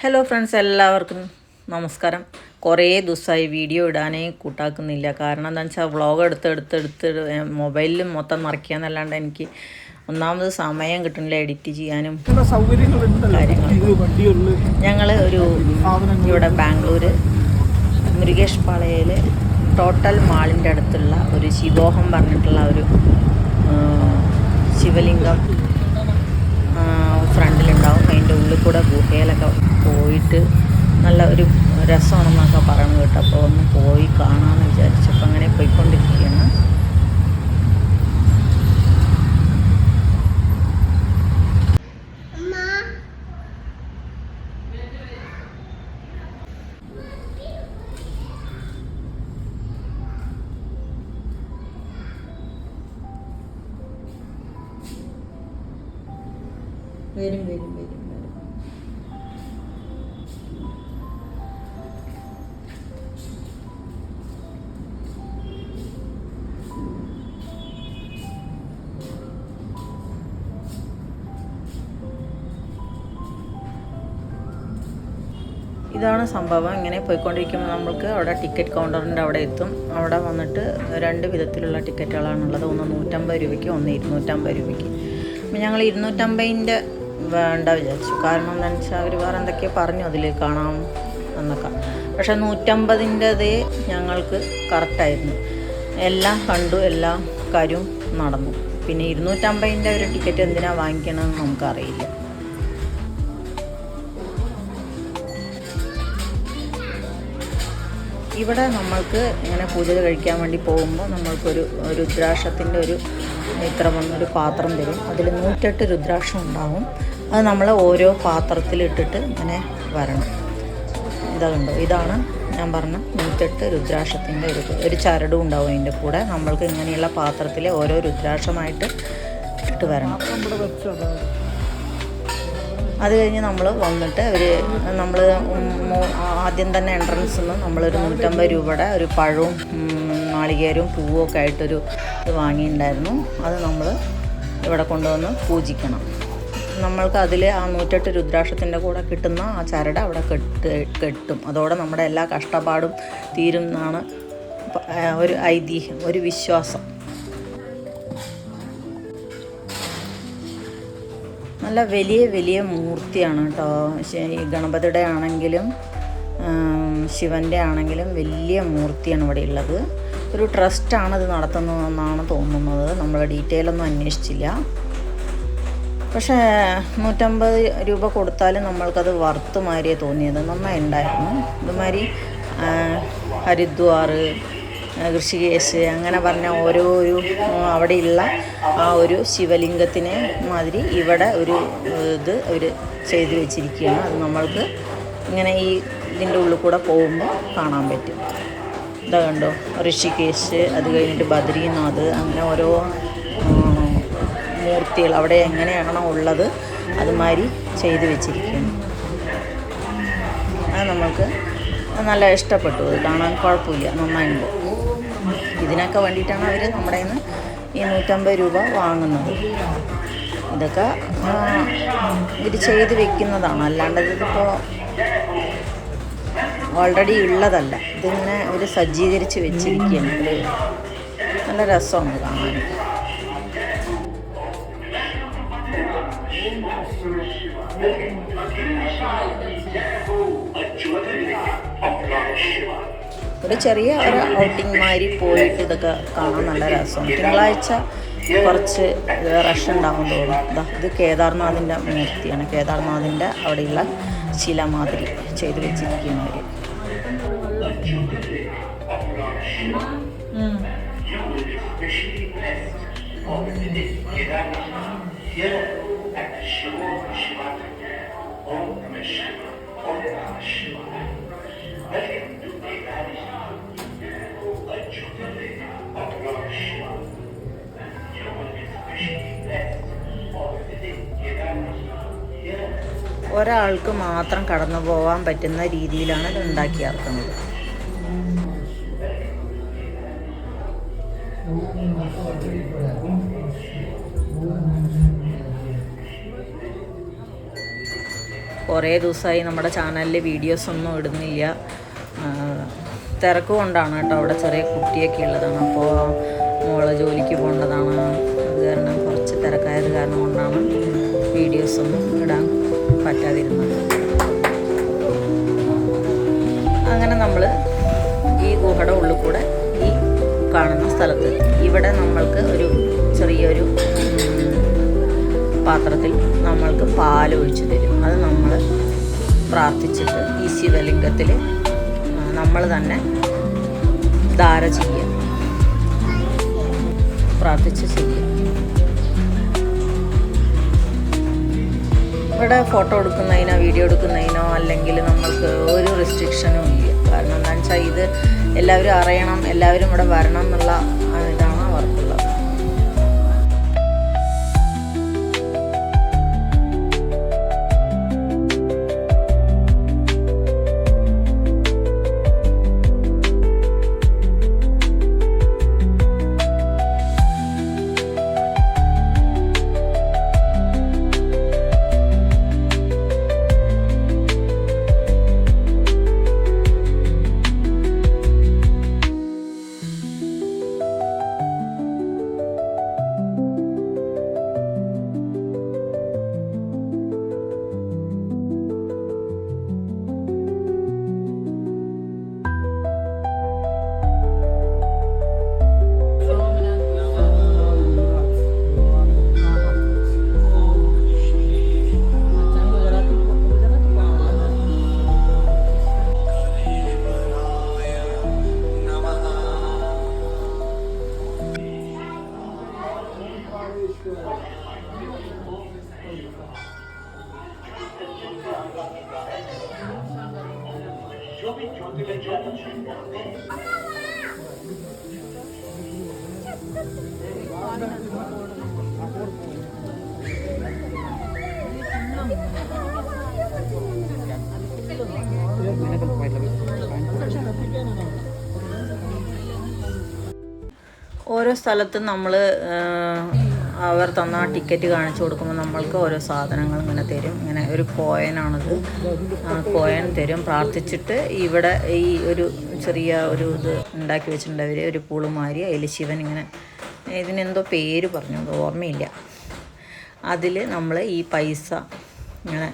Hello friends എല്ലാവർക്കും നമസ്കാരം. കുറേ ദിവസമായി വീഡിയോ ഇടാനേ കൂട്ടാക്കുന്നില്ല. കാരണം എന്താണെന്ന് വെച്ചാൽ വ്ളോഗ് എടുത്ത് എടുത്ത് എടുത്ത് മൊബൈലിൽ മൊത്തം മറിക്കാന്നല്ലാണ്ട് എനിക്ക് ഒന്നാമത് സമയം കിട്ടുന്നില്ല എഡിറ്റ് ചെയ്യാനും കാര്യങ്ങളും ഞങ്ങൾ ഒരു ഇവിടെ ബാംഗ്ലൂർ മുരുകേഷ് പാളയയിൽ ടോട്ടൽ മാളിന്റെ അടുത്തുള്ള ഒരു ശിവോഹം പറഞ്ഞിട്ടുള്ള ഒരു ശിവലിംഗം ഫ്രണ്ടിലുണ്ടാവും. അതിന്റെ ഉള്ളിൽ കൂടെ ഗുഹയിലൊക്കെ പോയിട്ട് നല്ല ഒരു രസമാണെന്നൊക്കെ പറഞ്ഞു കേട്ടപ്പോൾ ഒന്ന് പോയി കാണാമെന്ന് വിചാരിച്ചപ്പോൾ അങ്ങനെ പോയിക്കൊണ്ടിരിക്കുകയാണ്. വരും വരും വരും വരും. ഇതാണ് സംഭവം. ഇങ്ങനെ പോയിക്കൊണ്ടിരിക്കുമ്പോൾ നമ്മൾക്ക് അവിടെ ടിക്കറ്റ് കൗണ്ടറിന്റെ അവിടെ എത്തും. അവിടെ വന്നിട്ട് രണ്ട് വിധത്തിലുള്ള ടിക്കറ്റുകളാണുള്ളത് ഒന്ന് നൂറ്റമ്പത് രൂപയ്ക്ക് ഒന്ന് ഇരുന്നൂറ്റമ്പത് രൂപയ്ക്ക്. അപ്പം ഞങ്ങൾ ഇരുന്നൂറ്റമ്പതിന്റെ വേണ്ട വിചാരിച്ചു. കാരണം എന്താണെന്ന് വെച്ചാൽ അവർ വേറെ എന്തൊക്കെയോ പറഞ്ഞു അതിൽ കാണാം എന്നൊക്കെ. പക്ഷെ നൂറ്റമ്പതിന്റെത് ഞങ്ങൾക്ക് കറക്റ്റായിരുന്നു എല്ലാം കണ്ടു എല്ലാ കാര്യവും നടന്നു. പിന്നെ ഇരുന്നൂറ്റമ്പതിന്റെ ഒരു ടിക്കറ്റ് എന്തിനാണ് വാങ്ങിക്കണമെന്ന് നമുക്കറിയില്ല. ഇവിടെ നമ്മൾക്ക് ഇങ്ങനെ പൂജ കഴിക്കാൻ വേണ്ടി പോകുമ്പോൾ നമ്മൾക്കൊരു രുദ്രാക്ഷത്തിന്റെ ഒരു ഇത്ര വന്നൊരു പാത്രം തരും. അതിൽ നൂറ്റെട്ട് രുദ്രാക്ഷം ഉണ്ടാവും. അത് നമ്മൾ ഓരോ പാത്രത്തിലിട്ടിട്ട് ഇങ്ങനെ വരണം. ഇതാ കണ്ടോ? ഇതാണ് ഞാൻ പറഞ്ഞ നൂറ്റെട്ട് രുദ്രാക്ഷത്തിന്റെ ഒരു ഒരു ചരടും ഉണ്ടാവും അതിന്റെ കൂടെ. നമ്മൾക്ക് ഇങ്ങനെയുള്ള പാത്രത്തിൽ ഓരോ രുദ്രാക്ഷമായിട്ട് ഇട്ടിട്ട് വരണം. അത് കഴിഞ്ഞ് നമ്മൾ വന്നിട്ട് ഒരു നമ്മൾ ആദ്യം തന്നെ എൻട്രൻസ് നിന്ന് നമ്മളൊരു നൂറ്റമ്പത് രൂപയുടെ ഒരു പഴവും നാളികേരവും പൂവും ഒക്കെ ആയിട്ടൊരു ഇത് വാങ്ങിയിട്ടുണ്ടായിരുന്നു. അത് നമ്മൾ ഇവിടെ കൊണ്ടുവന്ന് പൂജിക്കണം. നമ്മൾക്ക് അതിൽ ആ നൂറ്റെട്ട് രുദ്രാക്ഷത്തിന്റെ കൂടെ കിട്ടുന്ന ആ ചരട് അവിടെ കെട്ട് കെട്ടും. അതോടെ നമ്മുടെ എല്ലാ കഷ്ടപ്പാടും തീരും എന്നാണ് ഒരു ഐതിഹ്യം ഒരു വിശ്വാസം. നല്ല വലിയ വലിയ മൂർത്തിയാണ് കേട്ടോ. ഈ ഗണപതിയുടെ ആണെങ്കിലും ശിവന്റെ ആണെങ്കിലും വലിയ മൂർത്തിയാണ് ഇവിടെ ഉള്ളത്. ഒരു ട്രസ്റ്റാണ് ഇത് നടത്തുന്നതെന്നാണ് തോന്നുന്നത്. നമ്മൾ ഡീറ്റെയിൽ ഒന്നും അന്വേഷിച്ചില്ല. പക്ഷേ നൂറ്റമ്പത് രൂപ കൊടുത്താലും നമ്മൾക്കത് വറുത്ത് മാതിരിയേ തോന്നിയത് നന്നായി ഉണ്ടായിരുന്നു. ഇതുമാതിരി ഹരിദ്വാർ ഋഷികേശ് അങ്ങനെ പറഞ്ഞ ഓരോ ഒരു അവിടെയുള്ള ആ ഒരു ശിവലിംഗത്തിനെ മാതിരി ഇവിടെ ഒരു ഇത് അവർ ചെയ്തു വെച്ചിരിക്കുകയാണ്. അത് നമ്മൾക്ക് ഇങ്ങനെ ഈ ഇതിന്റെ ഉള്ളിൽ കൂടെ പോകുമ്പോൾ കാണാൻ പറ്റും. ഇതാ കണ്ടോ ഋഷികേശ് അത് കഴിഞ്ഞിട്ട് ബദ്രീനാഥ് അങ്ങനെ ഓരോ മൂർത്തികൾ അവിടെ എങ്ങനെയാണോ ഉള്ളത് അതുമാതിരി ചെയ്തു വെച്ചിരിക്കുന്നു. അത് നമുക്ക് നല്ല ഇഷ്ടപ്പെട്ടു. അത് കാണാൻ കുഴപ്പമില്ല. നന്നായിട്ടുണ്ട് ഇതിനൊക്കെ വേണ്ടിയിട്ടാണ് അവർ നമ്മുടെ നിന്ന് ഈ നൂറ്റമ്പത് രൂപ വാങ്ങുന്നത്. ഇതൊക്കെ ഇത് ചെയ്ത് വെക്കുന്നതാണ്. അല്ലാണ്ട് ഇതിപ്പോൾ ഓൾറെഡി ഉള്ളതല്ല. ഇതിങ്ങനെ ഒരു സജ്ജീകരിച്ച് വെച്ചിരിക്കുകയാണ്. നല്ല രസമാണ് കാണാൻ. ഒരു ചെറിയ ഒരു ഔട്ടിങ് മാതിരി പോയിട്ട് ഇതൊക്കെ കാണാൻ നല്ല രസമാണ്. തിങ്കളാഴ്ച കുറച്ച് റഷ് ഉണ്ടാകും തോന്നും ഇതാ കേദാർനാഥിന്റെ മൂർത്തിയാണ്. കേദാർനാഥിന്റെ അവിടെയുള്ള ശില മാതിരി ചെയ്ത് വെച്ചിരിക്കുന്നവർ ഒരാൾക്ക് മാത്രം കടന്നു പോകാൻ പറ്റുന്ന രീതിയിലാണ് ഇത് ഉണ്ടാക്കിയാർക്കുന്നത് കുറേ ദിവസമായി നമ്മുടെ ചാനലിൽ വീഡിയോസ് ഒന്നും ഇടുന്നില്ല. തിരക്ക് കൊണ്ടാണ് കേട്ടോ അവിടെ ചെറിയ കുട്ടിയൊക്കെ ഉള്ളതാണ്. അപ്പോൾ മോൾ ജോലിക്ക് പോകേണ്ടതാണ്. അത് കാരണം കുറച്ച് തിരക്കായത് കാരണം കൊണ്ടാണ് ഒന്നും ഇടാൻ പറ്റാതിരുന്നത്. അങ്ങനെ നമ്മൾ ഈ ഗുഹയുടെ ഉള്ളിൽ കൂടെ ഈ കാണുന്ന സ്ഥലത്ത് ഇവിടെ നമ്മൾക്ക് ഒരു ചെറിയൊരു പാത്രത്തിൽ നമ്മൾക്ക് പാൽ ഒഴിച്ചു തരും. അത് നമ്മൾ പ്രാർത്ഥിച്ചിട്ട് ഈ ശിവലിംഗത്തിൽ നമ്മൾ തന്നെ ധാര ചെയ്യുക. പ്രാർത്ഥിച്ച് ചെയ്യുക. ഇവിടെ ഫോട്ടോ എടുക്കുന്നതിനോ വീഡിയോ എടുക്കുന്നതിനോ അല്ലെങ്കിൽ നമ്മൾക്ക് ഒരു റെസ്ട്രിക്ഷനും ഇല്ല. കാരണം എന്താണെന്ന് വെച്ചാൽ ഇത് എല്ലാവരും അറിയണം എല്ലാവരും ഇവിടെ വരണം എന്നുള്ള ഓരോ സ്ഥലത്തും നമ്മൾ അവർ തന്ന ടിക്കറ്റ് കാണിച്ചു കൊടുക്കുമ്പോൾ നമ്മൾക്ക് ഓരോ സാധനങ്ങൾ ഇങ്ങനെ തരും. ഇങ്ങനെ ഒരു കോയനാണത് ആ കോയൻ തരും. പ്രാർത്ഥിച്ചിട്ട് ഇവിടെ ഈ ഒരു ചെറിയ ഒരു ഇത് ഉണ്ടാക്കി വെച്ചിട്ടുണ്ട് ഒരു പൂളുമാരി അതിൽ ശിവൻ ഇങ്ങനെ. ഇതിനെന്തോ പേര് പറഞ്ഞു. ഓർമ്മയില്ല. അതിൽ നമ്മൾ ഈ പൈസ ഇങ്ങനെ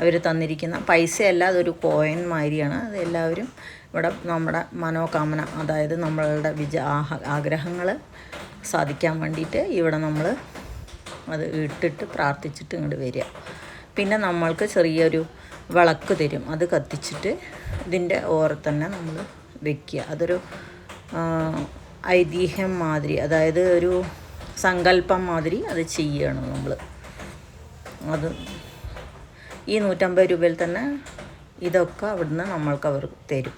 അവർ തന്നിരിക്കുന്ന പൈസയല്ല അതൊരു കോയൻ മാതിരിയാണ് അത് എല്ലാവരും ഇവിടെ നമ്മുടെ മനോകാമന അതായത് നമ്മളുടെ വിജ ആഗ്രഹങ്ങൾ സാധിക്കാൻ വേണ്ടിയിട്ട് ഇവിടെ നമ്മൾ അത് ഇട്ടിട്ട് പ്രാർത്ഥിച്ചിട്ട് ഇങ്ങോട്ട് വരിക. പിന്നെ നമ്മൾക്ക് ചെറിയൊരു വിളക്ക് തരും. അത് കത്തിച്ചിട്ട് ഇതിന്റെ ഓരെ തന്നെ നമ്മൾ വെക്കുക. അതൊരു ഐതിഹ്യം മാതിരി അതായത് ഒരു സങ്കല്പം മാതിരി അത് ചെയ്യണം നമ്മൾ. അത് ഈ നൂറ്റമ്പത് രൂപയിൽ തന്നെ ഇതൊക്കെ അവിടുന്ന് നമ്മൾക്ക് അവർ തരും.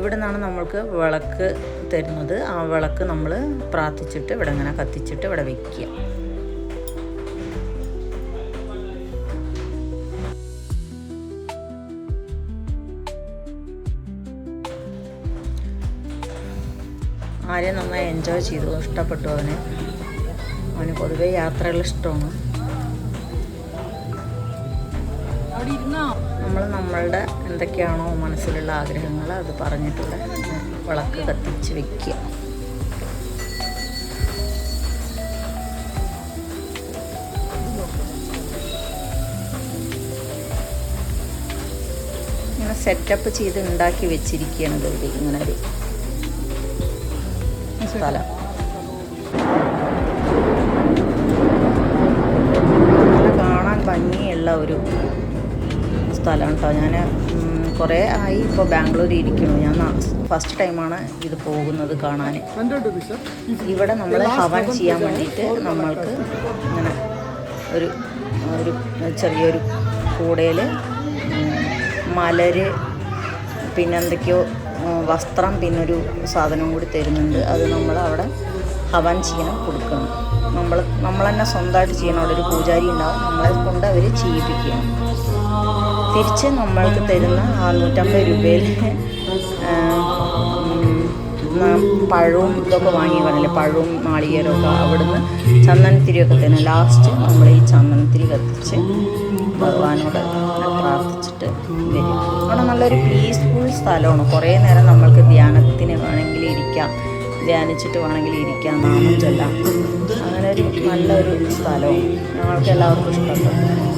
ഇവിടെ നിന്നാണ് നമ്മൾക്ക് വിളക്ക് തരുന്നത്. ആ വിളക്ക് നമ്മൾ പ്രാർത്ഥിച്ചിട്ട് ഇവിടെ ഇങ്ങനെ കത്തിച്ചിട്ട് ഇവിടെ വെക്കുക. ആരെയും നന്നായി എൻജോയ് ചെയ്തു. ഇഷ്ടപ്പെട്ടു അവന്. അവന് പൊതുവേ യാത്രകൾ ഇഷ്ടമാണ്. നമ്മൾ നമ്മളുടെ എന്തൊക്കെയാണോ മനസ്സിലുള്ള ആഗ്രഹങ്ങൾ അത് പറഞ്ഞിട്ടുള്ള വിളക്ക് കത്തിച്ച് വെക്കുക. ഇങ്ങനെ സെറ്റപ്പ് ചെയ്ത് ഉണ്ടാക്കി വെച്ചിരിക്കുകയാണ് ഇവിടെ ഇങ്ങനെ ഒരു സ്ഥലം. ഭംഗിയുള്ള ഒരു സ്ഥലം കേട്ടോ ഞാൻ കുറേ ആയി ഇപ്പോൾ ബാംഗ്ലൂർ ഇരിക്കുന്നു. ഞാൻ ഫസ്റ്റ് ടൈമാണ് ഇത് പോകുന്നത് കാണാൻ. ഇവിടെ നമ്മൾ ഹവൻ ചെയ്യാൻ വേണ്ടിയിട്ട് നമ്മൾക്ക് ഇങ്ങനെ ഒരു ഒരു ചെറിയൊരു കൂടയിൽ മലര് പിന്നെ എന്തൊക്കെയോ വസ്ത്രം പിന്നെ ഒരു സാധനം കൂടി തരുന്നുണ്ട്. അത് നമ്മൾ അവിടെ ഹവൻ ചെയ്യാൻ കൊടുക്കണം. നമ്മൾ നമ്മൾ തന്നെ സ്വന്തമായിട്ട് ചെയ്യണം അവിടെ ഒരു പൂജാരി ഉണ്ടാവും. നമ്മളെ കൊണ്ട് അവർ ചെയ്യിപ്പിക്കുകയാണ്. തിരിച്ച് നമ്മൾക്ക് തരുന്ന നാനൂറ്റമ്പത് നൂറ്റമ്പത് രൂപയിൽ പഴവും ഇതൊക്കെ വാങ്ങി പറഞ്ഞില്ലേ പഴവും നാളികേരമൊക്കെ അവിടുന്ന് ചന്ദനത്തിരിയൊക്കെ തരുന്നു. ലാസ്റ്റ് നമ്മൾ ഈ ചന്ദനത്തിരി കത്തിച്ച് ഭഗവാനോട് പ്രാർത്ഥിച്ചിട്ട് വരും. അവിടെ നല്ലൊരു പീസ്ഫുൾ സ്ഥലമാണ്. കുറേ നേരം നമ്മൾക്ക് ധ്യാനത്തിന് വേണമെങ്കിൽ ഇരിക്കാം. ധ്യാനിച്ചിട്ട് വേണമെങ്കിൽ ഇരിക്കാം. നാമം ചൊല്ലാം. അങ്ങനെ ഒരു നല്ലൊരു സ്ഥലവും ഞങ്ങൾക്ക് എല്ലാവർക്കും ഇഷ്ടപ്പെട്ടു.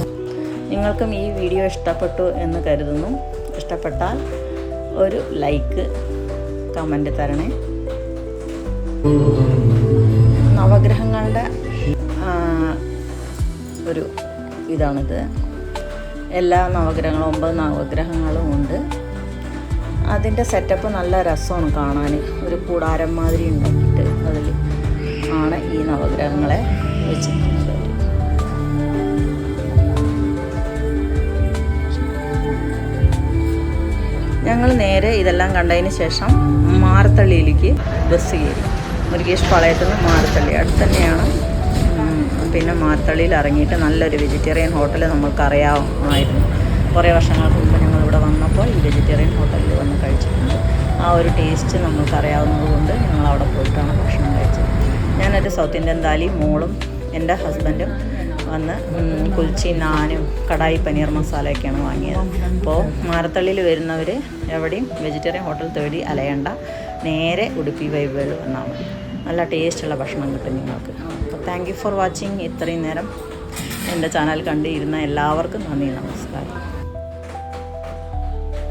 നിങ്ങൾക്കും ഈ വീഡിയോ ഇഷ്ടപ്പെട്ടു എന്ന് കരുതുന്നു. ഇഷ്ടപ്പെട്ടാൽ ഒരു ലൈക്ക് കമന്റ് തരണേ. നവഗ്രഹങ്ങളുടെ ഒരു ഇതാണിത്. എല്ലാ നവഗ്രഹങ്ങളും ഒമ്പത് നവഗ്രഹങ്ങളും ഉണ്ട്. അതിന്റെ സെറ്റപ്പ് നല്ല രസമാണ് കാണാൻ. ഒരു കൂടാരം മാതിരി ഉണ്ടാക്കിയിട്ട് അതിൽ ആണ് ഈ നവഗ്രഹങ്ങളെ വെച്ചിരിക്കുന്നത്. ഞങ്ങൾ നേരെ ഇതെല്ലാം കണ്ടതിന് ശേഷം മാർത്തള്ളിയിലേക്ക് ബസ് കയറി. മുരുകേഷ് പാളയത്തു നിന്ന് മാറത്തള്ളി അടുത്ത് തന്നെയാണ് പിന്നെ മാർത്തള്ളിയിൽ ഇറങ്ങിയിട്ട് നല്ലൊരു വെജിറ്റേറിയൻ ഹോട്ടൽ നമ്മൾക്ക് അറിയാമായിരുന്നു കുറേ വർഷങ്ങൾക്ക് മുമ്പ് ഞങ്ങൾ ഇവിടെ വന്നപ്പോൾ ഈ വെജിറ്റേറിയൻ ഹോട്ടലിൽ വന്ന് കഴിച്ചിട്ടുണ്ട്. ആ ഒരു ടേസ്റ്റ് നമ്മൾക്ക് അറിയാവുന്നത് കൊണ്ട് ഞങ്ങൾ അവിടെ പോയിട്ടാണ് ഭക്ഷണം കഴിച്ചത്. ഞാനൊരു സൗത്ത് ഇന്ത്യൻ താലി മോളും എന്റെ ഹസ്ബൻഡും വന്ന് കുൽച്ചി നാനും കടായി പനീർ മസാലയൊക്കെയാണ് വാങ്ങിയത്. അപ്പോൾ മാരത്തള്ളിയിൽ വരുന്നവർ എവിടെയും വെജിറ്റേറിയൻ ഹോട്ടൽ തേടി അലയണ്ട. നേരെ ഉടുപ്പി വൈബുകൾ വന്നാൽ മതി. നല്ല ടേസ്റ്റുള്ള ഭക്ഷണം കിട്ടും നിങ്ങൾക്ക്. അപ്പോൾ താങ്ക് യു ഫോർ വാച്ചിങ് ഇത്രയും നേരം. എന്റെ ചാനൽ കണ്ടിരുന്ന എല്ലാവർക്കും നന്ദി നമസ്കാരം.